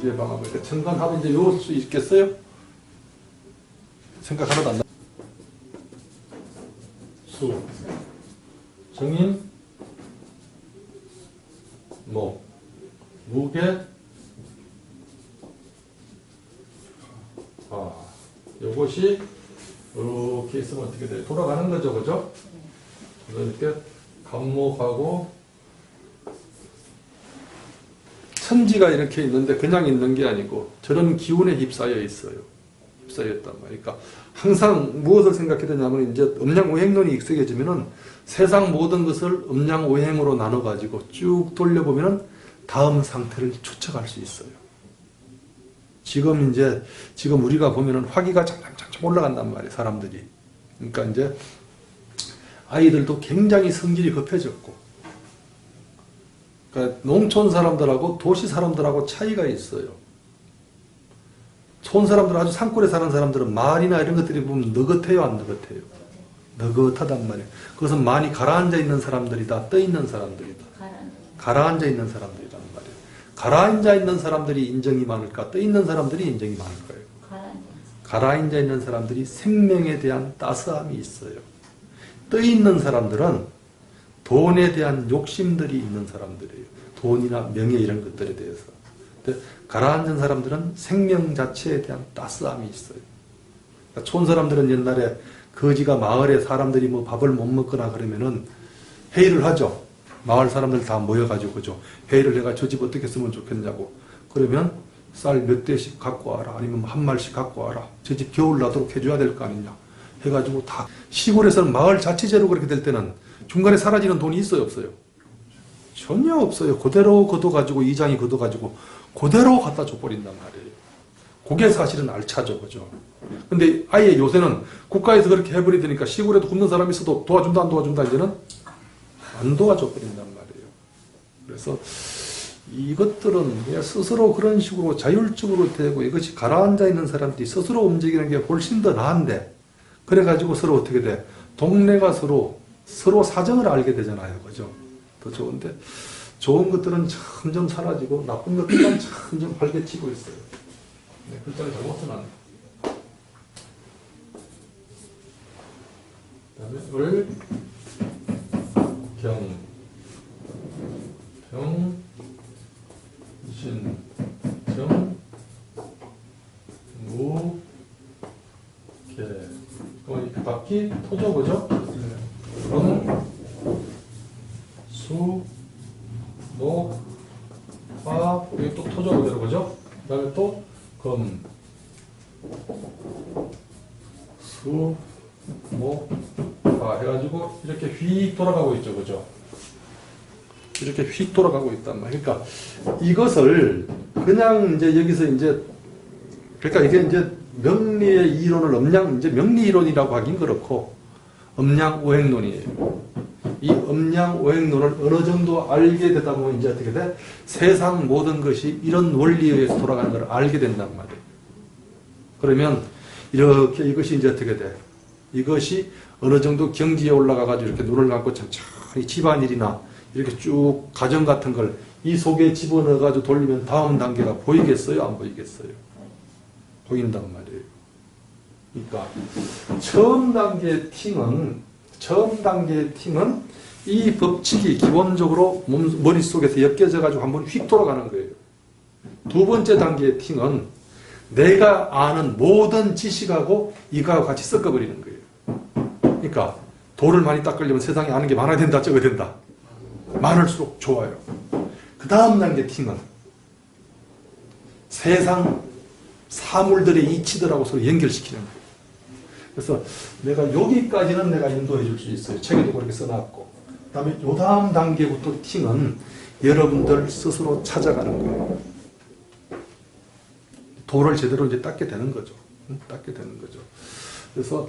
이제 방하고 그러니까 천간합은 이제 요수 있겠어요? 생각 하나도 안 나. 수, 정인, 목, 무게, 아, 요것이 이렇게 있으면 어떻게 돼요? 돌아가는 거죠, 그죠? 그러니까 간목하고 천지가 이렇게 있는데 그냥 있는 게 아니고 저런 기운에 휩싸여 있어요. 휩싸였단 말이니까 그러니까 항상 무엇을 생각해야 되냐면 이제 음양오행론이 익숙해지면은 세상 모든 것을 음양오행으로 나눠 가지고 쭉 돌려보면은 다음 상태를 추측할 수 있어요. 지금 이제 지금 우리가 보면은 화기가 점점점 올라간단 말이에요. 사람들이. 그러니까 이제 아이들도 굉장히 성질이 급해졌고 그러니까 농촌 사람들하고 도시 사람들하고 차이가 있어요. 촌 사람들 아주 산골에 사는 사람들은 말이나 이런 것들이 보면 느긋해요, 안 느긋해요? 느긋하단 말이에요. 그것은 많이 가라앉아 있는 사람들이다, 떠 있는 사람들이다. 가라앉아. 있는 사람들이란 말이에요. 가라앉아 있는 사람들이 인정이 많을까, 떠 있는 사람들이 인정이 많을까요? 가라앉아. 가라앉아 있는 사람들이 생명에 대한 따스함이 있어요. 떠 있는 사람들은 돈에 대한 욕심들이 있는 사람들이에요. 돈이나 명예 이런 것들에 대해서. 근데 가라앉은 사람들은 생명 자체에 대한 따스함이 있어요. 그러니까 촌 사람들은 옛날에 거지가 마을에 사람들이 뭐 밥을 못 먹거나 그러면은 회의를 하죠. 마을 사람들 다 모여가지고 그죠. 회의를 해가 저 집 어떻게 쓰면 좋겠냐고. 그러면 쌀 몇 대씩 갖고 와라. 아니면 한 말씩 갖고 와라. 저 집 겨울 나도록 해줘야 될 거 아니냐. 해가지고 다 시골에서는 마을 자치제로 그렇게 될 때는 중간에 사라지는 돈이 있어요 없어요? 전혀 없어요. 그대로 걷어가지고 이장이 걷어가지고 그대로 갖다 줘버린단 말이에요. 그게 사실은 알차죠, 그죠? 근데 아예 요새는 국가에서 그렇게 해버리니까 시골에도 굶는 사람이 있어도 도와준다, 안 도와준다, 이제는 안 도와줘버린단 말이에요. 그래서 이것들은 그냥 스스로 그런 식으로 자율적으로 되고 이것이 가라앉아 있는 사람들이 스스로 움직이는 게 훨씬 더 나은데 그래가지고 서로 어떻게 돼? 동네가 서로 서로 사정을 알게 되잖아요. 그죠? 더 좋은데 좋은 것들은 점점 사라지고 나쁜 것들은 점점 활개치고 있어요. 네, 글자를 잘못 써놨네. 그다음에 을, 경, 병, 신, 정, 무, 개. 그럼 이 토죠, 그죠? 금, 수, 목, 화, 여기 또 토죠, 그대로, 그죠? 그 다음에 또, 금, 수, 목, 화 해가지고 이렇게 휙 돌아가고 있죠, 그죠? 이렇게 휙 돌아가고 있단 말이에요. 그러니까 이것을 그냥 이제 여기서 이제 그러니까 이게 이제 명리의 이론을 음양 이제 명리 이론이라고 하긴 그렇고 음양 오행론이에요. 이 음양 오행론을 어느 정도 알게 되다 보면 이제 어떻게 돼? 세상 모든 것이 이런 원리에 의해서 돌아가는 걸 알게 된단 말이에요. 그러면 이렇게 이것이 이제 어떻게 돼? 이것이 어느 정도 경지에 올라가가지고 이렇게 눈을 감고 천천히 집안일이나 이렇게 쭉 가정 같은 걸 이 속에 집어넣어가지고 돌리면 다음 단계가 보이겠어요? 안 보이겠어요? 보인단 말이에요. 그러니까 처음 단계의 팅은 처음 단계의 팅은 이 법칙이 기본적으로 몸, 머릿속에서 엮여져 가지고 한번 휙 돌아가는 거예요. 두 번째 단계의 팅은 내가 아는 모든 지식하고 이거하고 같이 섞어버리는 거예요. 그러니까 돌을 많이 닦으려면 세상에 아는 게 많아야 된다, 적어야 된다. 많을수록 좋아요. 그 다음 단계 팅은 세상 사물들의 이치들하고 서로 연결시키는 거예요. 그래서 내가 여기까지는 내가 인도해 줄 수 있어요. 책에도 그렇게 써놨고. 그 다음에 요 다음 단계부터 팅은 여러분들 스스로 찾아가는 거예요. 돌을 제대로 이제 닦게 되는 거죠. 응? 닦게 되는 거죠. 그래서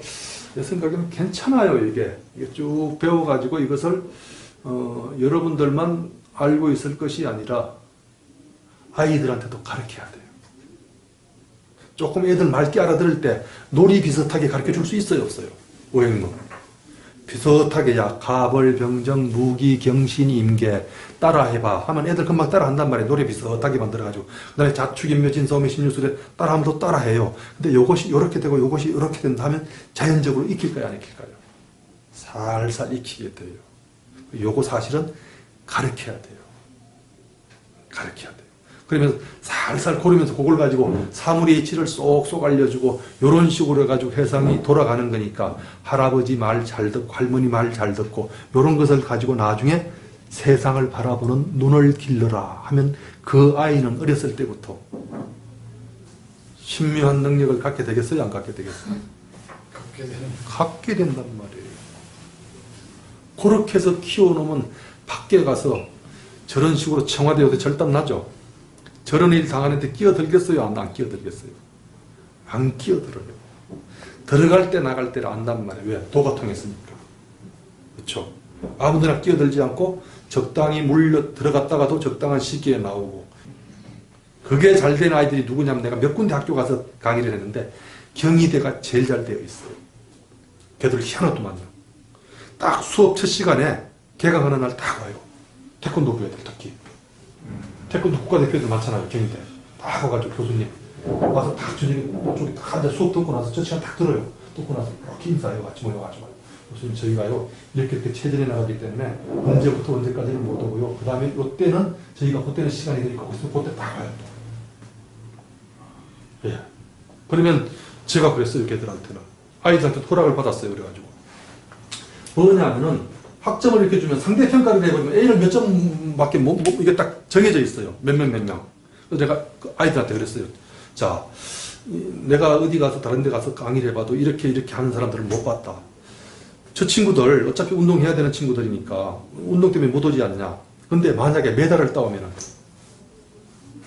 내 생각에는 괜찮아요, 이게. 이게 쭉 배워가지고 이것을, 어, 여러분들만 알고 있을 것이 아니라 아이들한테도 가르쳐야 돼요. 조금 애들 맑게 알아들을 때 놀이 비슷하게 가르쳐 줄 수 있어요, 없어요? 오행론. 비슷하게 야 가벌 병정 무기 경신 임계 따라해봐. 하면 애들 금방 따라한단 말이에요. 노래 비슷하게 만들어가지고. 그 다음에 자축인묘 진사오미 신유술에 따라하면 또 따라해요. 근데 요것이 요렇게 되고 요것이 요렇게 된다 하면 자연적으로 익힐까요? 안 익힐까요? 살살 익히게 돼요. 요거 사실은 가르쳐야 돼요. 가르쳐야 돼요 그러면서 살살 고르면서 그걸 가지고 사물의 이치를 쏙쏙 알려주고 이런 식으로 해가지고 해상이 돌아가는 거니까 할아버지 말 잘 듣고 할머니 말 잘 듣고 이런 것을 가지고 나중에 세상을 바라보는 눈을 길러라 하면 그 아이는 어렸을 때부터 신묘한 능력을 갖게 되겠어요? 안 갖게 되겠어요? 갖게 되는 갖게 된단 말이에요. 그렇게 해서 키워놓으면 밖에 가서 저런 식으로 청와대 요새 절단 나죠? 저런 일 당하는데 끼어들겠어요? 안, 안 끼어들겠어요? 안 끼어들어요. 들어갈 때 나갈 때를 안단 말이에요. 왜? 도가 통했으니까. 그렇죠? 아무데나 끼어들지 않고 적당히 물려 들어갔다가도 적당한 시기에 나오고 그게 잘 된 아이들이 누구냐면 내가 몇 군데 학교 가서 강의를 했는데 경희대가 제일 잘 되어 있어요. 걔들 희한하더만요. 딱 수업 첫 시간에 개강하는 날딱 와요. 태권도 부 애들 특히. 태권도 국가대표들 많잖아요. 경희대. 딱 와가지고 교수님 와서 딱 저녁에 쪽에 딱 앉아 수업 듣고 나서 첫 시간 딱 들어요. 듣고 나서 이렇게 인사해요. 같이 모여가지고. 교수님 저희가요 이렇게 이렇게 체전해 나가기 때문에 언제부터 언제까지는 못 오고요. 그 다음에 이때는 저희가 그때는 시간이 되니까 있으면 그때 딱 와요. 또. 예. 그러면 제가 그랬어요, 걔들한테는. 아이들한테 허락을 받았어요, 그래가지고. 뭐냐면은 학점을 이렇게 주면 상대 평가를 해버리면 A를 몇 점밖에 못, 못, 이게 딱 정해져 있어요. 몇 명, 몇 명. 그래서 내가 그 아이들한테 그랬어요. 자, 이- 내가 어디 가서 다른 데 가서 강의를 해봐도 이렇게 이렇게 하는 사람들을 못 봤다. 저 친구들 어차피 운동해야 되는 친구들이니까 운동 때문에 못 오지 않냐. 근데 만약에 메달을 따오면은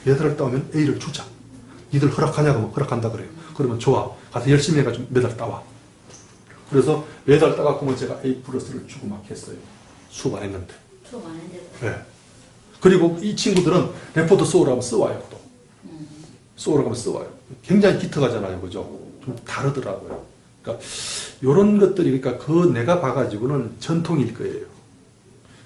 메달을 따오면 A를 주자. 니들 허락하냐고 허락한다 그래요. 그러면 좋아. 가서 열심히 해가지고 메달 따와. 그래서 메달 따갖고 뭐 제가 A 플러스를 주고 막 했어요. 수업 안 했는데. 수업 안 했는데 예. 그리고 이 친구들은 레포트 써오라고 하면 써와요, 또. 써오라고 하면 써와요. 굉장히 기특하잖아요, 그죠? 좀 다르더라고요. 그러니까, 요런 것들이, 그러니까 그 내가 봐가지고는 전통일 거예요.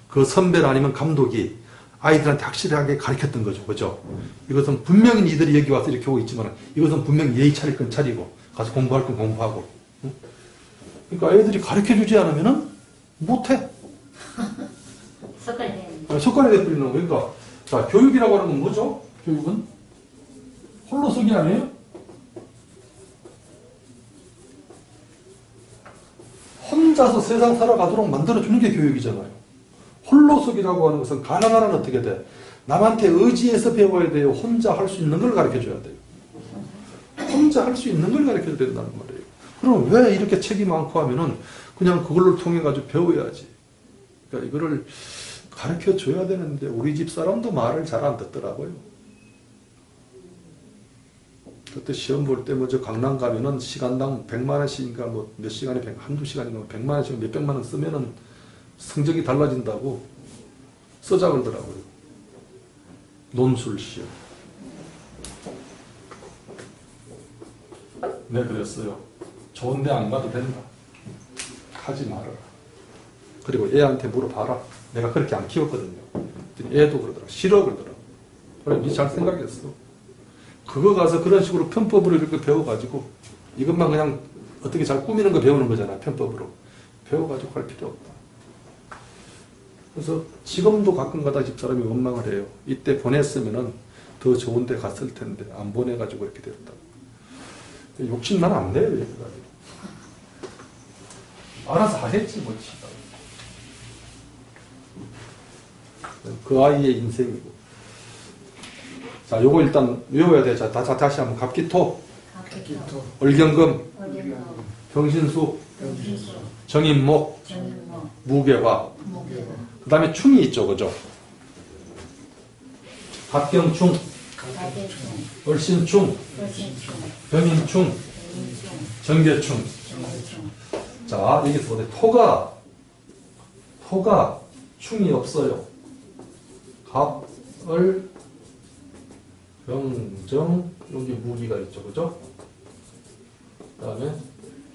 그 선배나 아니면 감독이 아이들한테 확실하게 가르쳤던 거죠, 그죠? 이것은 분명히 니들이 여기 와서 이렇게 오고 있지만, 이것은 분명히 예의 차릴 건 차리고, 가서 공부할 건 공부하고. 응? 그러니까 애들이 가르쳐 주지 않으면은 못해. 되는 아, 숟가락에 뿌리는 거. 그러니까 자 교육이라고 하는 건 뭐죠? 교육은 홀로서기 아니에요? 혼자서 세상 살아가도록 만들어주는 게 교육이잖아요. 홀로서기라고 하는 것은 가난하는 어떻게 돼? 남한테 의지해서 배워야 돼요. 혼자 할 수 있는 걸 가르쳐 줘야 돼요. 혼자 할 수 있는 걸 가르쳐 줘야 된다는 말이에요. 그럼 왜 이렇게 책이 많고 하면은 그냥 그걸로 통해 가지고 배워야지. 그러니까 이거를 가르쳐 줘야 되는데 우리 집 사람도 말을 잘 안 듣더라고요. 그때 시험 볼때 뭐저 강남 가면은 시간당 100만 원씩인가 뭐 몇 시간에 100, 한두 시간인가 100만 원씩 몇 백만 원 쓰면은 성적이 달라진다고 써자 그러더라고요. 논술 시험. 네, 그랬어요. 좋은 데 안 가도 된다. 하지 말아라. 그리고 애한테 물어봐라. 내가 그렇게 안 키웠거든요. 애도 그러더라. 싫어 그러더라. 그래, 니잘 생각했어. 그거 가서 그런 식으로 편법으로 이렇게 배워가지고 이것만 그냥 어떻게 잘 꾸미는 거 배우는 거잖아. 편법으로. 배워가지고 할 필요 없다. 그래서 지금도 가끔가다 집사람이 원망을 해요. 이때 보냈으면은 더 좋은 데 갔을 텐데 안 보내가지고 이렇게 됐다. 욕심 나는 안 내요. 얘기가지고. 알아서 하겠지 뭐 지가. 그 아이의 인생이고. 자, 요거 일단 외워야 돼. 자, 다, 다시 한번 갑기토, 기토. 얼경금, 어디서 병신수, 정인목, 무게화. 그 다음에 충이 있죠. 그죠? 얼신충, 훨씬충. 병인충, 정계충. 자, 여기서 보세요. 토가, 토가 충이 없어요. 갑, 을, 병정, 여기 무기가 있죠. 그죠? 그 다음에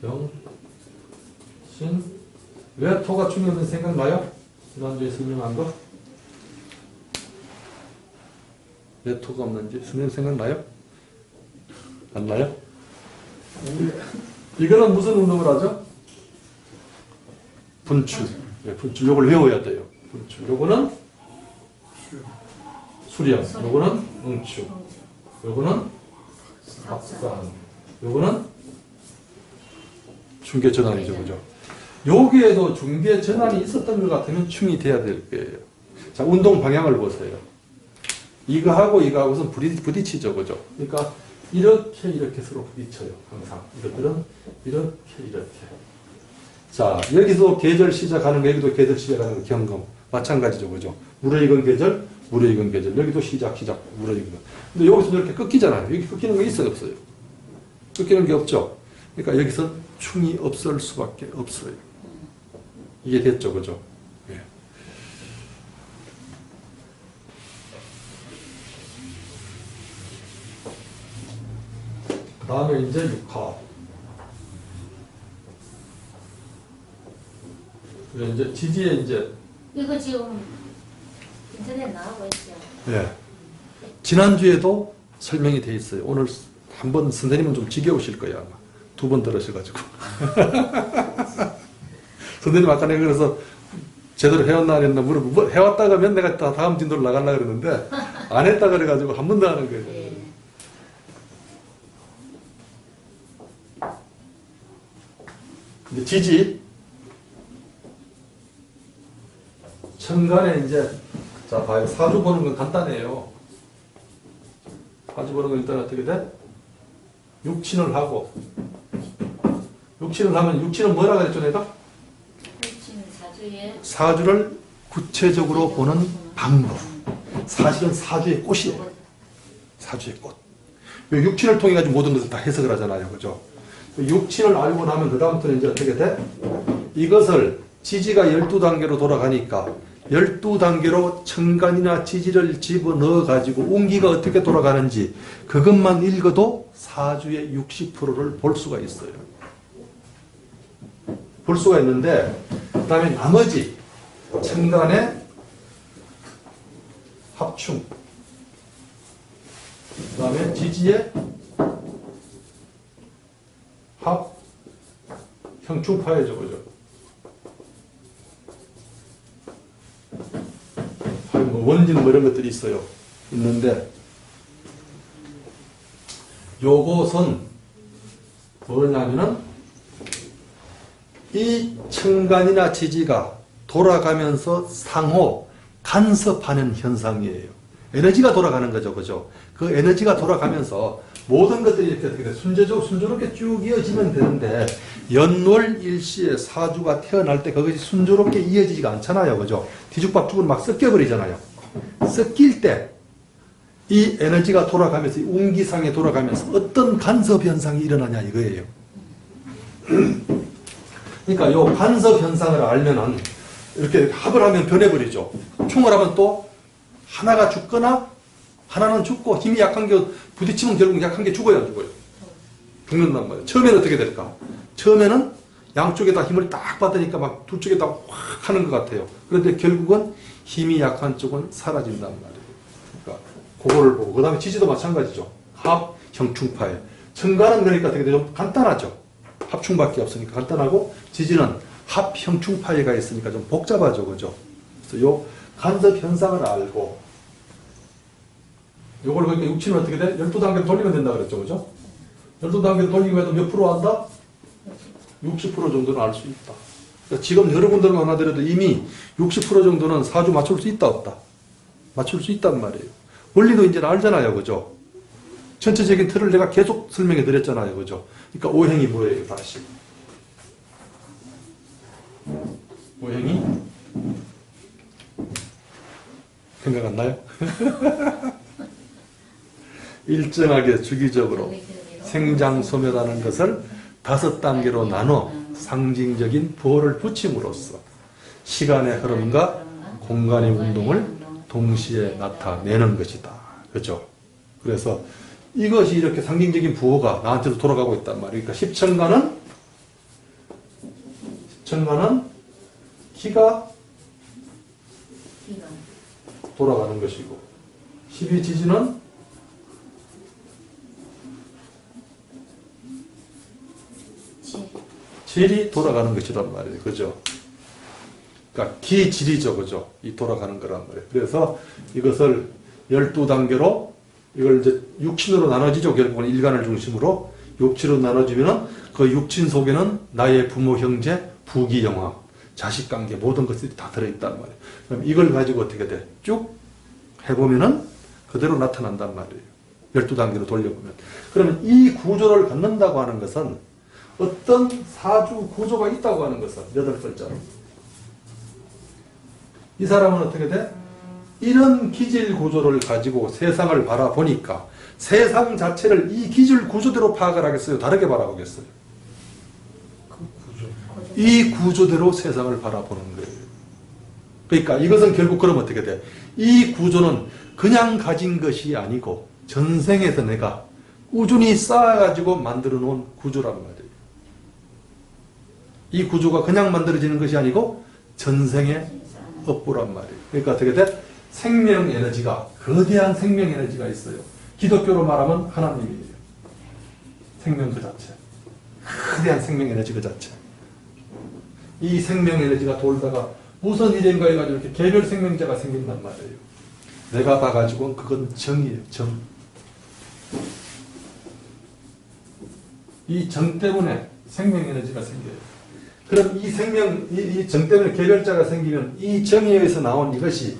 병, 신, 왜 토가 충이 없는 생각나요? 지난주에 설명한 거? 왜 토가 없는지 선생님 생각나요? 안 나요? 이거는 무슨 운동을 하죠? 분출. 네, 분출. 요걸 외워야 돼요. 분출. 요거는 수렴. 요거는 응축. 요거는 합산. 요거는 중계 전환이죠. 그죠? 여기에도 중계 전환이 있었던 것 같으면 충이 돼야 될 거예요. 자, 운동 방향을 보세요. 이거하고 이거하고선 부딪, 부딪히죠. 그죠? 그러니까 이렇게 이렇게 서로 부딪혀요. 항상. 이것들은 이렇게 이렇게. 자, 여기서 계절 시작하는 거, 여기도 계절 시작하는 거 경험. 마찬가지죠. 그죠? 물에 익은 계절, 물에 익은 계절. 여기도 시작, 시작, 물에 익은 거. 근데 여기서 이렇게 끊기잖아요. 여기 끊기는 거 있어요, 없어요? 끊기는 게 없죠. 그러니까 여기서 충이 없을 수밖에 없어요. 이게 됐죠, 그죠? 예. 그 다음에 이제 육화. 그래, 이제 지지에 이제, 이거 지금 인터넷 나오고 있죠. 예. 지난주에도 설명이 돼 있어요. 오늘 한 번 선생님은 좀 지겨우실 거예요, 아마. 두 번 들으셔가지고. 선생님 아까 내가 그래서 제대로 해왔나 안 했나 물어보고 뭐 해왔다 그러면 내가 다 다음 진도로 나가려고 그랬는데 안 했다 그래가지고 한 번 더 하는 거예요. 예. 이제 지지. 천간에 이제, 자, 봐요. 사주 보는 건 간단해요. 사주 보는 건 일단 어떻게 돼? 육친을 하고, 육친을 하면, 육친은 뭐라 그랬죠, 내가? 사주를 구체적으로 보는 방법. 사실은 사주의 꽃이에요. 사주의 꽃. 이 육친을 통해 가지고 모든 것을 다 해석을 하잖아요. 그죠? 그 육친을 알고 나면 그다음부터는 이제 어떻게 돼? 이것을 지지가 12단계로 돌아가니까 12단계로 천간이나 지지를 집어넣어 가지고 운기가 어떻게 돌아가는지 그것만 읽어도 사주의 60%를 볼 수가 있어요. 볼 수가 있는데 그 다음에 나머지 천간의 합충 그 다음에 지지의 합 형충파예죠 그죠 아니, 뭐 원진 뭐 이런 것들이 있어요 있는데 요것은 뭐냐면은 이 천간이나 지지가 돌아가면서 상호 간섭하는 현상이에요. 에너지가 돌아가는 거죠, 그죠? 그 에너지가 돌아가면서 모든 것들이 이렇게 어떻게 돼? 순조롭, 순조롭게 쭉 이어지면 되는데, 연월 일시에 사주가 태어날 때 그것이 순조롭게 이어지지가 않잖아요, 그죠? 뒤죽박죽으로 막 섞여버리잖아요. 섞일 때, 이 에너지가 돌아가면서, 이 운기상에 돌아가면서 어떤 간섭 현상이 일어나냐 이거예요. 그러니까 요 간섭 현상을 알면은 이렇게 합을 하면 변해버리죠. 총을 하면 또 하나가 죽거나 하나는 죽고 힘이 약한 게 부딪히면 결국 약한 게 죽어야 안 죽어요. 죽는단 말이에요. 처음에는 어떻게 될까? 처음에는 양쪽에 다 힘을 딱 받으니까 막 두 쪽에 다 확 하는 것 같아요. 그런데 결국은 힘이 약한 쪽은 사라진단 말이에요. 그러니까 그거를 보고 그 다음에 지지도 마찬가지죠. 합, 형충파에 천간은 그러니까 되게 좀 간단하죠. 합충밖에 없으니까 간단하고 지지는 합, 형충파에가 있으니까 좀 복잡하죠. 그죠? 그래서 요 간섭 현상을 알고 요걸 그러니까 육친은 어떻게 돼? 12단계로 돌리면 된다 그랬죠. 그죠? 12단계로 돌리고 해도 몇 프로 한다? 60% 정도는 알 수 있다. 그러니까 지금 여러분들만 하더라도 이미 60% 정도는 사주 맞출 수 있다 없다. 맞출 수 있단 말이에요. 원리도 이제 알잖아요. 그죠? 전체적인 틀을 내가 계속 설명해 드렸잖아요. 그죠? 그러니까 오행이 뭐예요? 다시. 오행이 생각 안 나요? 일정하게 주기적으로 생장소멸하는 것을 다섯 단계로 나눠 상징적인 부호를 붙임으로써 시간의 흐름과 공간의 운동을 동시에 나타내는 것이다. 그죠? 그래서 이것이 이렇게 상징적인 부호가 나한테도 돌아가고 있단 말이에요. 그러니까 십천간은 십천간은 기가 돌아가는 것이고 12지지는 질이 돌아가는 것이란 말이에요. 그죠? 그러니까 기질이죠. 그죠? 이 돌아가는 거란 말이에요. 그래서 이것을 12단계로 이걸 이제 육친으로 나눠지죠. 결국은 일간을 중심으로 육친으로 나눠지면은 그 육친 속에는 나의 부모, 형제, 부기, 영화, 자식 관계 모든 것들이 다 들어있단 말이에요. 그럼 이걸 가지고 어떻게 돼? 쭉 해보면은 그대로 나타난단 말이에요. 12단계로 돌려보면. 그러면 이 구조를 갖는다고 하는 것은 어떤 사주 구조가 있다고 하는 것은 여덟 글자로. 이 사람은 어떻게 돼? 이런 기질 구조를 가지고 세상을 바라보니까 세상 자체를 이 기질 구조대로 파악을 하겠어요? 다르게 바라보겠어요? 그 구조. 이 구조대로 세상을 바라보는 거예요. 그러니까 이것은 결국 그럼 어떻게 돼? 이 구조는 그냥 가진 것이 아니고 전생에서 내가 꾸준히 쌓아가지고 만들어 놓은 구조란 말이에요. 이 구조가 그냥 만들어지는 것이 아니고 전생의 업보란 말이에요. 그러니까 어떻게 돼? 생명 에너지가 거대한 생명 에너지가 있어요. 기독교로 말하면 하나님이에요. 생명 그 자체. 거대한 생명 에너지 그 자체. 이 생명 에너지가 돌다가 무슨 일인가 해가지고 이렇게 개별 생명자가 생긴단 말이에요. 내가 봐가지고 그건 정이에요. 정. 이 정 때문에 생명 에너지가 생겨요. 그럼 이 생명, 이정 때문에 개별자가 생기면 이 정에 의해서 나온 이것이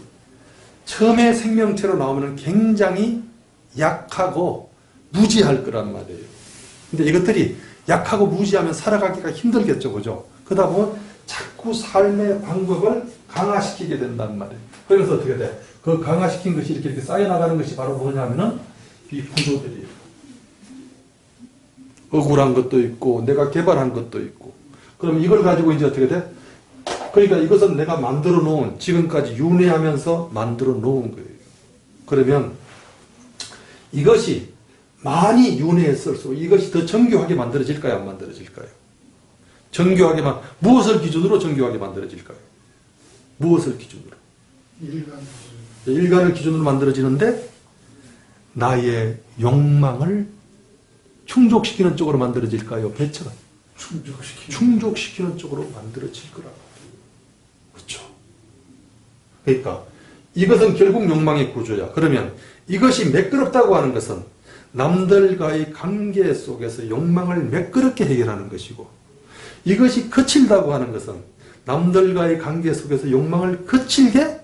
처음에 생명체로 나오면 굉장히 약하고 무지할 거란 말이에요. 근데 이것들이 약하고 무지하면 살아가기가 힘들겠죠. 그죠? 그러다 보면 자꾸 삶의 방법을 강화시키게 된단 말이에요. 그래서 어떻게 돼? 그 강화시킨 것이 이렇게, 이렇게 쌓여나가는 것이 바로 뭐냐면은 이 구조들이에요. 억울한 것도 있고, 내가 개발한 것도 있고. 그럼 이걸 가지고 이제 어떻게 돼? 그러니까 이것은 내가 만들어 놓은, 지금까지 윤회하면서 만들어 놓은 거예요. 그러면 이것이 많이 윤회했을수록 이것이 더 정교하게 만들어질까요? 안 만들어질까요? 정교하게만, 무엇을 기준으로 정교하게 만들어질까요? 무엇을 기준으로? 일간 일간을 기준으로 만들어지는데 나의 욕망을 충족시키는 쪽으로 만들어질까요? 배처가 충족시키는 충족시키는 쪽으로 만들어질 거라고. 그렇죠. 그러니까 이것은 결국 욕망의 구조야. 그러면 이것이 매끄럽다고 하는 것은 남들과의 관계 속에서 욕망을 매끄럽게 해결하는 것이고 이것이 거칠다고 하는 것은 남들과의 관계 속에서 욕망을 거칠게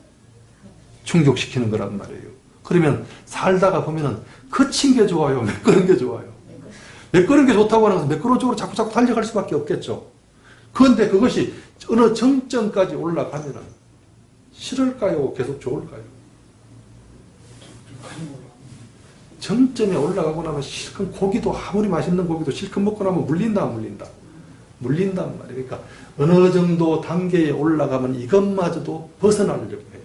충족시키는 거란 말이에요. 그러면 살다가 보면은 거친 게 좋아요? 매끄러운 게 좋아요? 매끄러운 게 좋다고 하는 것은 매끄러운 쪽으로 자꾸 자꾸 달려갈 수밖에 없겠죠. 그런데 그것이 어느 정점까지 올라가면은 싫을까요? 계속 좋을까요? 정점에 올라가고 나면 실컷 고기도 아무리 맛있는 고기도 실컷 먹고 나면 물린다 안 물린다 물린단 말이에요 그러니까 어느 정도 단계에 올라가면 이것마저도 벗어나려고 해요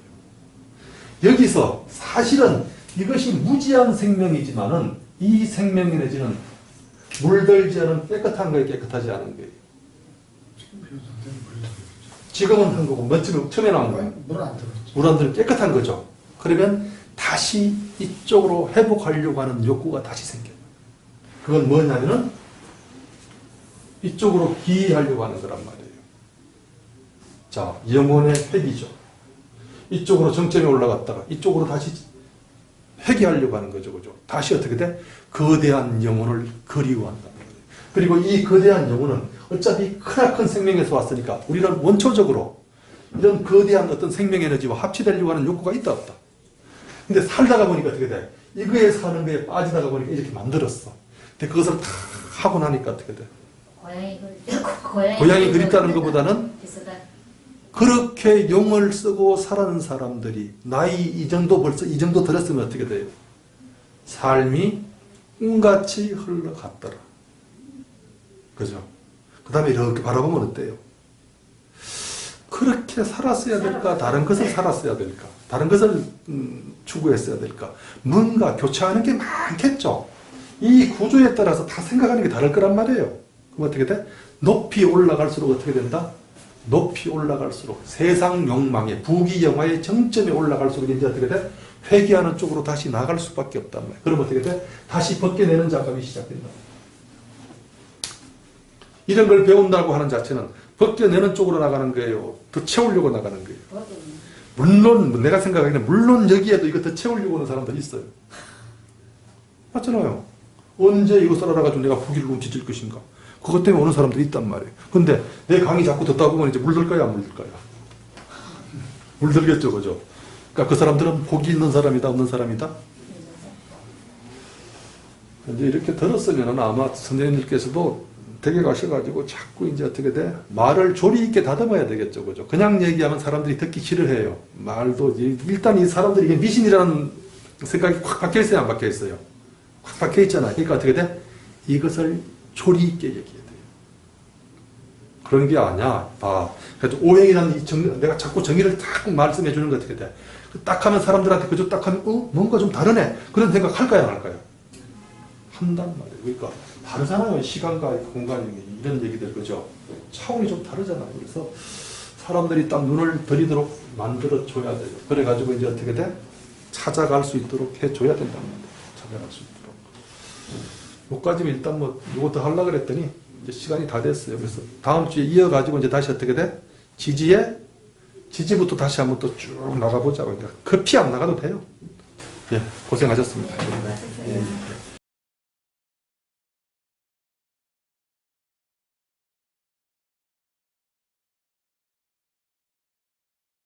여기서 사실은 이것이 무지한 생명이지만은 이 생명 에너지는 물들지 않은 깨끗한 거에 깨끗하지 않은 거예요 지금. 지금은 한 거고 먼저 처음에 나온 거예요 물안 들었죠. 물안들은 깨끗한 거죠. 그러면 다시 이쪽으로 회복하려고 하는 욕구가 다시 생겨요. 그건 뭐냐면은 이쪽으로 기하려고 하는 거란 말이에요. 자, 영혼의 회귀죠. 이쪽으로 정점에 올라갔다가 이쪽으로 다시 회귀하려고 하는 거죠. 그죠? 다시 어떻게 돼? 거대한 영혼을 그리워한다는 거예요. 그리고 이 거대한 영혼은 어차피 크나큰 생명에서 왔으니까 우리는 원초적으로 이런 거대한 어떤 생명 에너지와 합치되려고 하는 욕구가 있다 없다. 근데 살다가 보니까 어떻게 돼? 이거에 사는 거에 빠지다가 보니까 이렇게 만들었어. 근데 그것을 다 하고 나니까 어떻게 돼? 고양이 고양이, 고양이 그립다는 것보다는 비슷한 그렇게 용을 쓰고 살아는 사람들이 나이 이 정도 벌써 이 정도 들었으면 어떻게 돼요? 삶이 꿈같이 흘러갔더라. 그죠? 그 다음에 이렇게 바라보면 어때요? 그렇게 살았어야 될까? 다른 것을 살았어야 될까? 다른 것을 음, 추구했어야 될까? 뭔가 교차하는 게 많겠죠? 이 구조에 따라서 다 생각하는 게 다를 거란 말이에요. 그럼 어떻게 돼? 높이 올라갈수록 어떻게 된다? 높이 올라갈수록 세상 욕망의 부귀영화의 정점에 올라갈수록 이제 어떻게 돼? 회개하는 쪽으로 다시 나갈 수밖에 없단 말이야. 그럼 어떻게 돼? 다시 벗겨내는 작업이 시작된다. 이런 걸 배운다고 하는 자체는 벗겨내는 쪽으로 나가는 거예요. 더 채우려고 나가는 거예요. 물론 내가 생각하기에는 물론 여기에도 이거 더 채우려고 하는 사람들이 있어요. 맞잖아요. 언제 이것을 알아가지고 내가 후기를 훔치질 것인가. 그것 때문에 오는 사람들이 있단 말이에요. 근데 내 강의 자꾸 듣다 보면 이제 물들까요, 안 물들까요? 물들겠죠, 그죠? 그러니까 그 사람들은 복이 있는 사람이다, 없는 사람이다? 이제 이렇게 들었으면 아마 선생님들께서도 댁에 가셔가지고 자꾸 이제 어떻게 돼? 말을 조리 있게 다듬어야 되겠죠, 그죠? 그냥 얘기하면 사람들이 듣기 싫어해요. 말도, 이- 일단 이 사람들이 미신이라는 생각이 확 박혀 있어요, 안 박혀 있어요? 확 박혀 있잖아요. 그러니까 어떻게 돼? 이것을 조리 있게 얘기해야 돼요. 그런 게 아니야. 봐. 그래도 오행이라는 이 정, 내가 자꾸 정의를 딱 말씀해 주는 거 어떻게 돼? 그딱 하면 사람들한테 그저 딱 하면, 어? 뭔가 좀 다르네. 그런 생각 할까요, 안 할까요? 한단 말이에요. 그러니까 다르잖아요. 시간과 공간이 이런 얘기들 그죠? 차원이 좀 다르잖아요. 그래서 사람들이 딱 눈을 들이도록 만들어 줘야 돼요. 그래 가지고 이제 어떻게 돼? 찾아갈 수 있도록 해 줘야 된단 말이에요. 찾아갈 수 있도록. 요까지면 일단 뭐 요것도 하려고 그랬더니 이제 시간이 다 됐어요. 그래서 다음 주에 이어 가지고 이제 다시 어떻게 돼? 지지에 지지부터 다시 한번 또 쭉 나가보자고. 그러니까 급히 안 나가도 돼요. 예, 고생하셨습니다. 네, 예.